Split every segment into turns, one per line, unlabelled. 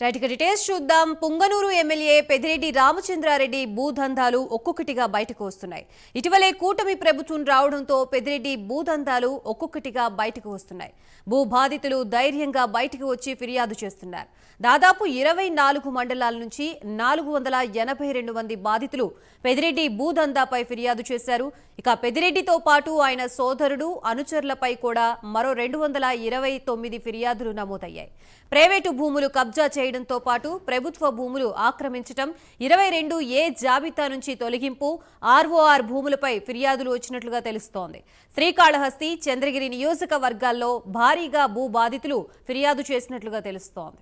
Right ఇక details చూద్దాం. Punganur MLA Peddireddy Ramachandra Reddy భూదందాలు ఒక్కొక్కటిగా బయటకు వస్తున్నాయి. ఇటీవలే కూటమి ప్రభుత్వం రావడంతో పెదిరెడ్డి భూదందాలు ఒక్కొక్కటిగా బయటకు వస్తున్నాయి. భూ బాధితులు ధైర్యంగా బయటకు వచ్చి ఫిర్యాదు చేస్తున్నారు. దాదాపు ఇరవై నాలుగు మండలాల నుంచి నాలుగు వందల ఎనభై రెండు మంది బాధితులు పెదిరెడ్డి భూదందాపై ఫిర్యాదు చేశారు. ఇక పెదిరెడ్డితో పాటు ఆయన సోదరుడు అనుచరులపై కూడా మరో రెండు వందల ఇరవై తొమ్మిది ఫిర్యాదులు నమోదయ్యాయి. ప్రైవేటు భూములు కబ్జా చేయడంతో పాటు ప్రభుత్వ భూములు ఆక్రమించడం ఇరవై రెండు ఏ జాబితా నుంచి తొలగింపు ఆర్ఓఆర్ భూములపై ఫిర్యాదులు వచ్చినట్లుగా తెలుస్తోంది. శ్రీకాళహస్తి చంద్రగిరి నియోజకవర్గాల్లో భారీగా భూ బాధితులు ఫిర్యాదు చేసినట్లుగా తెలుస్తోంది.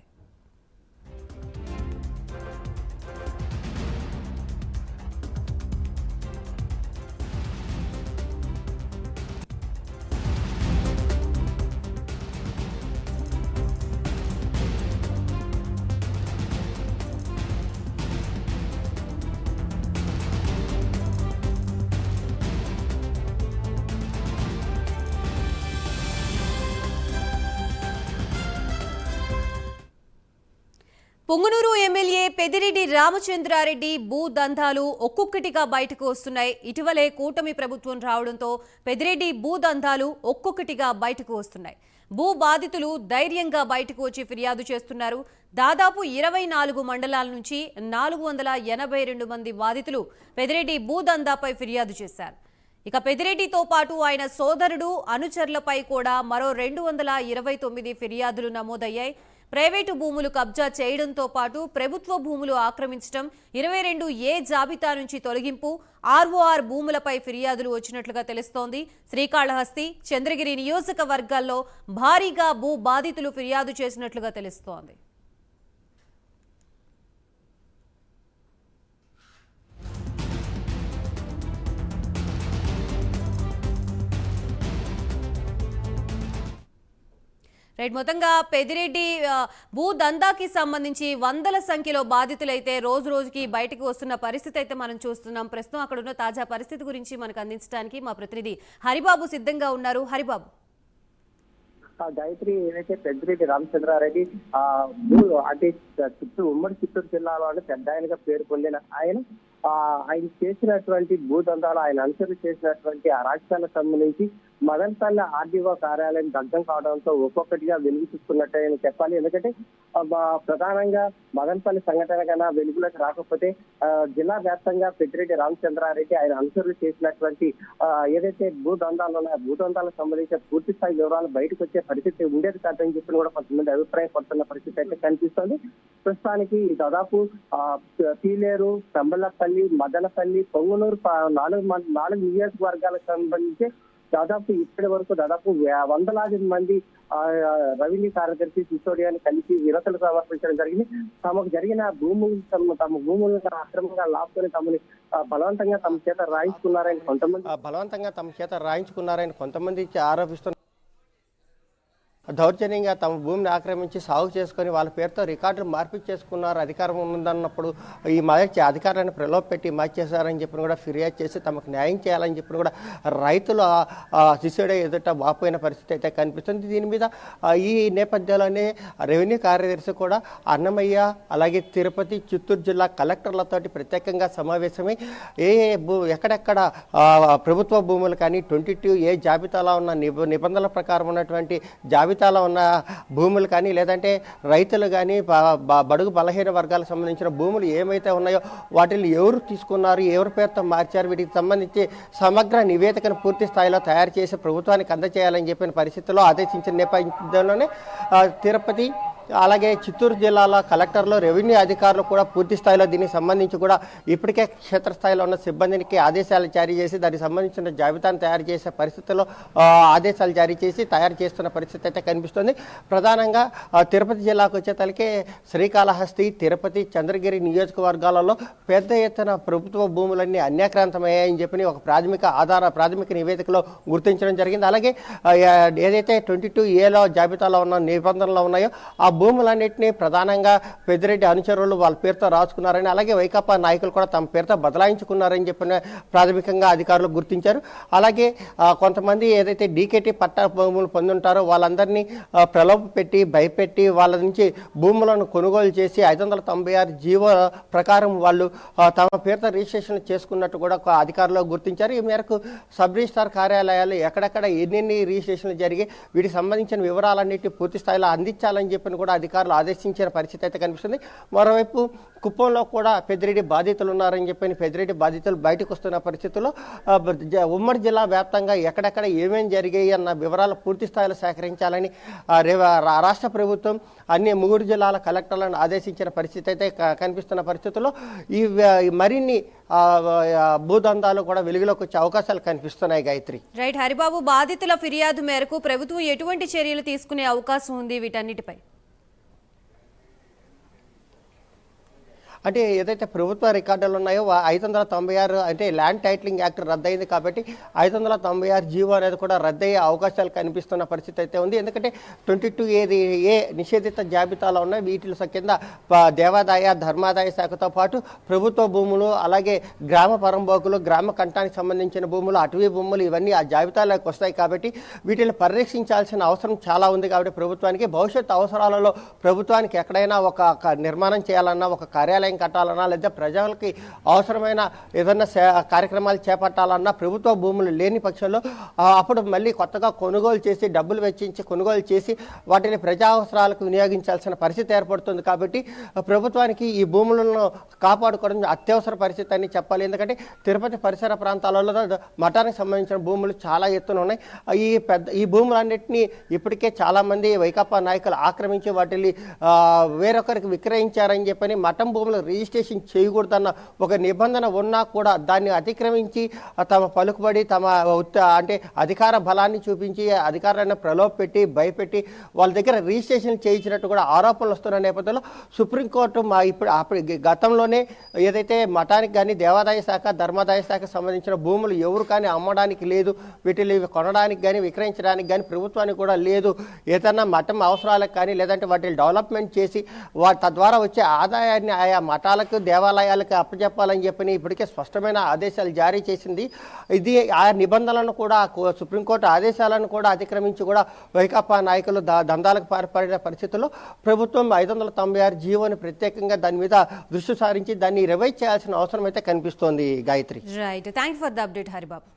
పుంగనూరు ఎమ్మెల్యే పెదిరెడ్డి రామచంద్రారెడ్డి భూ దందాలు ఒక్కొక్కటిగా బయటకు వస్తున్నాయి. ఇటీవలే కూటమి ప్రభుత్వం రావడంతో పెదిరెడ్డి భూ దందాలు ఒక్కొక్కటిగా బయటకు వస్తున్నాయి. భూ బాధితులు ధైర్యంగా బయటకు వచ్చి ఫిర్యాదు చేస్తున్నారు. దాదాపు ఇరవై నాలుగు మండలాల నుంచి నాలుగు వందల ఎనభై రెండు మంది బాధితులు పెదిరెడ్డి భూ దందాపై ఫిర్యాదు చేశారు. ఇక పెదిరెడ్డితో పాటు ఆయన సోదరుడు అనుచరులపై కూడా మరో రెండు వందల ఇరవై తొమ్మిది ఫిర్యాదులు నమోదయ్యాయి. ప్రైవేటు భూములు కబ్జా చేయడంతో పాటు ప్రభుత్వ భూములు ఆక్రమించడం ఇరవై రెండు ఏ జాబితా నుంచి తొలగింపు ఆర్ఓఆర్ భూములపై ఫిర్యాదులు వచ్చినట్లుగా తెలుస్తోంది. శ్రీకాళహస్తి చంద్రగిరి నియోజకవర్గాల్లో భారీగా భూ బాధితులు ఫిర్యాదు చేసినట్లుగా తెలుస్తోంది. రైట్ మొత్తంగా పెదిరెడ్డి భూ దందాకి సంబంధించి వందల సంఖ్యలో బాధితులైతే రోజు రోజుకి బయటకు వస్తున్న పరిస్థితి అయితే మనం చూస్తున్నాం. ప్రస్తుతం అక్కడ ఉన్న తాజా పరిస్థితి గురించి మనకు అందించడానికి మా ప్రతినిధి హరిబాబు సిద్ధంగా ఉన్నారు. హరిబాబు.
ఆ గాయత్రి ఏదైతే పెద్దిరెడ్డి రామచంద్రారెడ్డి ఆ అంటే చిత్తూరు ఉమ్మడి చిత్తూరు జిల్లాలో పెద్ద ఆయనగా పేరు పొందిన ఆయన ఆ ఆయన చేసినటువంటి భూదందాలు ఆయన అనుసరి చేసినటువంటి ఆ రాజకీయాలకు సంబంధించి మదనపల్లి ఆర్డీఓ కార్యాలయం దగ్ధం కావడంతో ఒక్కొక్కటిగా వెలుగు చూస్తున్నట్టే చెప్పాలి. ఎందుకంటే ప్రధానంగా మదన్పల్లి సంఘటన కన్నా వెలుగులోకి రాకపోతే జిల్లా వ్యాప్తంగా పెద్దిరెడ్డి రామచంద్రారెడ్డి ఆయన అనుసరులు చేసినటువంటి ఏదైతే భూదందాలు ఉన్నాయో భూదందాలకు సంబంధించిన పూర్తి స్థాయి వివరాలు బయటకు వచ్చే పరిస్థితి ఉండేది కాదని చెప్పి కూడా కొంతమంది అభిప్రాయపడుతున్న పరిస్థితి అయితే కనిపిస్తుంది. ప్రస్తుతానికి దాదాపు పీలేరు పెంబలపల్లి మదనపల్లి పొంగునూరు నాలుగు నాలుగు నియోజకవర్గాలకు సంబంధించి దాదాపు ఇప్పటి వరకు దాదాపు వందలాది మంది రవిని రెవెన్యూ కార్యదర్శి సిసోడియాని కలిసి విరతలు సమర్పించడం జరిగింది. తమకు జరిగిన భూములు తమ తమ భూములను అక్రమంగా లాక్కొని తమని బలవంతంగా తమ చేత రాయించుకున్నారని కొంతమంది
బలవంతంగా తమ చేత రాయించుకున్నారని కొంతమంది ఆరోపిస్తున్నారు దౌర్జన్యంగా తమ భూమిని ఆక్రమించి సాగు చేసుకుని వాళ్ళ పేరుతో రికార్డులు మార్పిడి చేసుకున్నారు. అధికారం ఉందన్నప్పుడు ఈ మార్చి అధికారాన్ని ప్రలోభపెట్టి మార్చేశారని చెప్పిన కూడా ఫిర్యాదు చేసి తమకు న్యాయం చేయాలని చెప్పిన కూడా రైతులు శిష్యుడే ఎదుట వాపోయిన పరిస్థితి అయితే కనిపిస్తుంది. దీని మీద ఈ నేపథ్యంలోనే రెవెన్యూ కార్యదర్శి కూడా అన్నమయ్య అలాగే తిరుపతి చిత్తూరు జిల్లా కలెక్టర్లతోటి ప్రత్యేకంగా సమావేశమై ఏ భూ ఎక్కడెక్కడ ప్రభుత్వ భూములు కానీ ట్వంటీ టూ ఏ జాబితాలో ఉన్న నిబ నిబంధనల ప్రకారం ఉన్నటువంటి జాబితా జాబితాలో ఉన్న భూములు కానీ లేదంటే రైతులు కానీ బడుగు బలహీన వర్గాలకు సంబంధించిన భూములు ఏమైతే ఉన్నాయో వాటిని ఎవరు తీసుకున్నారు ఎవరి పేరుతో మార్చారు వీటికి సంబంధించి సమగ్ర నివేదికను పూర్తి స్థాయిలో తయారు చేసి ప్రభుత్వానికి అందజేయాలని చెప్పిన పరిస్థితుల్లో ఆదేశించిన నేపథ్యంలోనే తిరుపతి అలాగే చిత్తూరు జిల్లాలో కలెక్టర్లు రెవెన్యూ అధికారులు కూడా పూర్తి స్థాయిలో దీనికి సంబంధించి కూడా ఇప్పటికే క్షేత్రస్థాయిలో ఉన్న సిబ్బందికి ఆదేశాలు జారీ చేసి దానికి సంబంధించిన జాబితాను తయారు చేసే పరిస్థితుల్లో ఆదేశాలు జారీ చేసి తయారు చేస్తున్న పరిస్థితి అయితే కనిపిస్తుంది. ప్రధానంగా తిరుపతి జిల్లాకు వచ్చేతలకే శ్రీకాళహస్తి తిరుపతి చంద్రగిరి నియోజకవర్గాలలో పెద్ద ఎత్తున ప్రభుత్వ భూములన్నీ అన్యాక్రాంతమయ్యాయని చెప్పి ఒక ప్రాథమిక ఆధార ప్రాథమిక నివేదికలో గుర్తించడం జరిగింది. అలాగే ఏదైతే ట్వంటీ టూ ఏలో జాబితాలో ఉన్న నిబంధనలు ఉన్నాయో ఆ భూములన్నింటినీ ప్రధానంగా పెద్దిరెడ్డి అనుచరులు వాళ్ళ పేరుతో రాసుకున్నారని అలాగే వైకాపా నాయకులు కూడా తమ పేరుతో బదలాయించుకున్నారని చెప్పిన ప్రాథమికంగా అధికారులు గుర్తించారు. అలాగే కొంతమంది ఏదైతే డీకేటీ పట్టా భూములు పొందుంటారో వాళ్ళందరినీ ప్రలోభ పెట్టి భయపెట్టి వాళ్ళ నుంచి భూములను కొనుగోలు చేసి ఐదు వందల తొంభై ఆరు జీవో ప్రకారం వాళ్ళు తమ పేరుతో రిజిస్ట్రేషన్ చేసుకున్నట్టు కూడా అధికారులు గుర్తించారు. ఈ మేరకు సబ్ రిజిస్టార్ కార్యాలయాలు ఎక్కడెక్కడ ఎన్నెన్ని రిజిస్ట్రేషన్లు జరిగి వీటికి సంబంధించిన వివరాలన్నిటి పూర్తి స్థాయిలో అందించాలని చెప్పిన కూడా అధికారులు ఆదేశించిన పరిస్థితి అయితే కనిపిస్తుంది. మరోవైపు కుప్పంలో కూడా పెద్దిరెడ్డి బాధితులు ఉన్నారని చెప్పి పెద్దిరెడ్డి బాధితులు బయటకు వస్తున్న పరిస్థితుల్లో ఉమ్మడి జిల్లా వ్యాప్తంగా ఎక్కడెక్కడ ఏమేమి జరిగాయి అన్న వివరాలు పూర్తి స్థాయిలో సేకరించాలని రా- రాష్ట్ర ప్రభుత్వం అన్ని మూడు జిల్లాల కలెక్టర్లను ఆదేశించిన పరిస్థితి అయితే కనిపిస్తున్న పరిస్థితుల్లో ఈ మరిన్ని భూదందాలు కూడా వెలుగులోకి వచ్చే అవకాశాలు కనిపిస్తున్నాయి గాయత్రి.
రైట్ హరిబాబు బాధితుల ఫిర్యాదు మేరకు ప్రభుత్వం ఎటువంటి చర్యలు తీసుకునే అవకాశం ఉంది వీటన్నిటిపై?
అంటే ఏదైతే ప్రభుత్వ రికార్డులు ఉన్నాయో ఐదు వందల తొంభై ఆరు అంటే ల్యాండ్ టైటిలింగ్ యాక్ట్ రద్దయింది కాబట్టి ఐదు వందల తొంభై ఆరు జీవో అనేది కూడా రద్దయ్యే అవకాశాలు కనిపిస్తున్న పరిస్థితి అయితే ఉంది. ఎందుకంటే ట్వంటీ టూ ఏది ఏ నిషేధిత జాబితాలో ఉన్నాయి వీటిలో స- కింద దేవాదాయ ధర్మాదాయ శాఖతో పాటు ప్రభుత్వ భూములు అలాగే గ్రామ పరంబోకులు గ్రామ కంఠానికి సంబంధించిన భూములు అటవీ భూములు ఇవన్నీ ఆ జాబితాలోకి వస్తాయి కాబట్టి వీటిని పరిరక్షించాల్సిన అవసరం చాలా ఉంది కాబట్టి ప్రభుత్వానికి. భవిష్యత్ అవసరాలలో ప్రభుత్వానికి ఎక్కడైనా ఒక ఒక నిర్మాణం చేయాలన్నా ఒక కార్యాలయం కట్టాలన్నా లేదా ప్రజలకి అవసరమైన ఏదైనా కార్యక్రమాలు చేపట్టాలన్నా ప్రభుత్వ భూములు లేని పక్షంలో అప్పుడు మళ్ళీ కొత్తగా కొనుగోలు చేసి డబ్బులు వెచ్చించి కొనుగోలు చేసి వాటిని ప్రజా అవసరాలకు వినియోగించాల్సిన పరిస్థితి ఏర్పడుతుంది కాబట్టి ప్రభుత్వానికి ఈ భూములను కాపాడుకోవడం అత్యవసర పరిస్థితి అని చెప్పాలి. ఎందుకంటే తిరుపతి పరిసర ప్రాంతాలలో మఠానికి సంబంధించిన భూములు చాలా ఎత్తున ఉన్నాయి. ఈ పెద్ద ఈ భూములన్నింటినీ ఇప్పటికే చాలామంది వైకాపా నాయకులు ఆక్రమించి వాటిని వేరొకరికి విక్రయించారని చెప్పని మఠం భూములు రిజిస్ట్రేషన్ చేయకూడదన్న ఒక నిబంధన ఉన్నా కూడా దాన్ని అతిక్రమించి తమ పలుకుబడి తమ అంటే అధికార బలాన్ని చూపించి అధికారాన్ని ప్రలోభ పెట్టి భయపెట్టి వాళ్ళ దగ్గర రిజిస్ట్రేషన్ చేయించినట్టు కూడా ఆరోపణలు వస్తున్న నేపథ్యంలో సుప్రీంకోర్టు మా ఇప్పుడు అప్పుడు గతంలోనే ఏదైతే మఠానికి కానీ దేవాదాయ శాఖ ధర్మాదాయ శాఖ సంబంధించిన భూములు ఎవరు కానీ అమ్మడానికి లేదు వీటిని కొనడానికి కానీ విక్రయించడానికి కానీ ప్రభుత్వానికి కూడా లేదు. ఏదన్నా మఠం అవసరాలకు కానీ లేదంటే వాటిని డెవలప్మెంట్ చేసి వా తద్వారా వచ్చే ఆదాయాన్ని ఆయా మఠాలకు దేవాలయాలకు అప్పచెప్పాలని చెప్పి ఇప్పటికే స్పష్టమైన ఆదేశాలు జారీ చేసింది. ఇది ఆ నిబంధనలను కూడా సుప్రీంకోర్టు ఆదేశాలను కూడా అతిక్రమించి కూడా వైకాపా నాయకులు దందాలకు పాల్పడిన పరిస్థితుల్లో ప్రభుత్వం ఐదు వందల తొంభై ఆరు జీవోని ప్రత్యేకంగా దాని మీద దృష్టి సారించి దాన్ని రివైజ్ చేయాల్సిన అవసరం అయితే కనిపిస్తోంది Gayatri.
Right thank for the update Haribabu